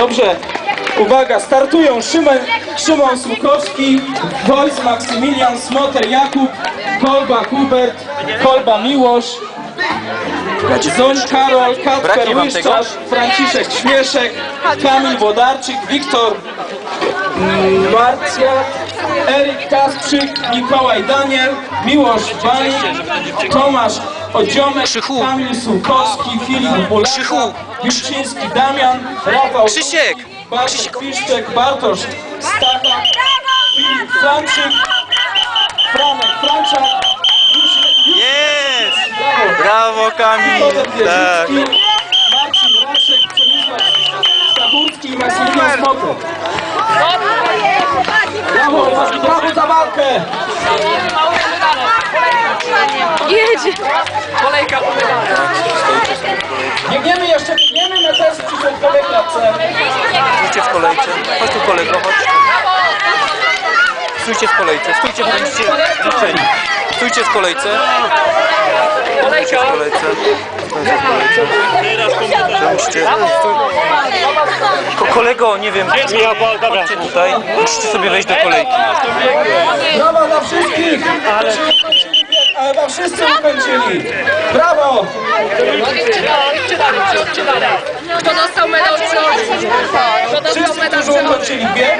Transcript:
Dobrze. Uwaga, startują Szymon, Szymon Słukowski, Wojs Maksymilian, Smoter Jakub, Kolba Hubert, Kolba Miłosz, Zoń Karol, Kacper Łyszczarz, Franciszek Śmieszek, Kamil Wodarczyk, Wiktor mm, Marcja, Eryk Kasprzyk, Mikołaj Daniel, Miłosz Bani, Tomasz Odziomek, Krzychu. Kamil Sułkowski, Filip Bulaka, Krzychu. Juszczyński Damian, Rafał Krzysiek! Bartosz Piszczek, Bartosz Staka, Filip Franczyk, Franek Franczak, Jest! Brawo! Brawo Kamil! Tak. Marcin Raczek, Przemysław Stachurski i Maksymilian Smotek. Brawo, brawo za walkę! Jedzie. Biegniemy jeszcze, biegniemy, my też przy środkowej klatce. Stójcie w kolejce. Chodź tu kolego, chodź. Stójcie w kolejce, stójcie, bądźcie rzuceni. Stójcie w kolejce. Stójcie w kolejce. Stójcie w kolejce. Stójcie. Stój. Ko kolego, nie wiem, chodźcie tutaj. Musicie sobie wejść do kolejki. Brawo dla wszystkich! Ale... Wam wszyscy ukończyli! Brawo! Kto dostał medal Kto dostał Wszyscy, medal którzy czy ukończyli bieg,